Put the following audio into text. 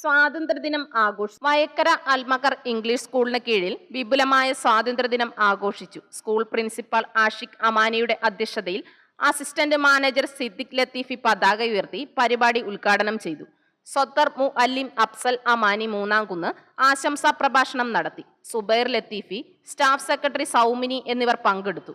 സ്വാതന്ത്ര്യദിനം ആഘോഷം വയക്കര അൽമക്കർ ഇംഗ്ലീഷ് സ്കൂളിന് കീഴിൽ വിപുലമായ സ്വാതന്ത്ര്യദിനം ആഘോഷിച്ചു. സ്കൂൾ പ്രിൻസിപ്പൽ ആഷിഖ് അമാനിയുടെ അധ്യക്ഷതയിൽ അസിസ്റ്റന്റ് മാനേജർ സിദ്ദിഖ് ലത്തീഫി പതാക ഉയർത്തി പരിപാടി ഉദ്ഘാടനം ചെയ്തു. സ്വത്തർ മു അലിം അഫ്സൽ അമാനി മൂന്നാംകുന്ന് ആശംസാ പ്രഭാഷണം നടത്തി. സുബൈർ ലത്തീഫി സ്റ്റാഫ് സെക്രട്ടറി സൗമിനി എന്നിവർ പങ്കെടുത്തു.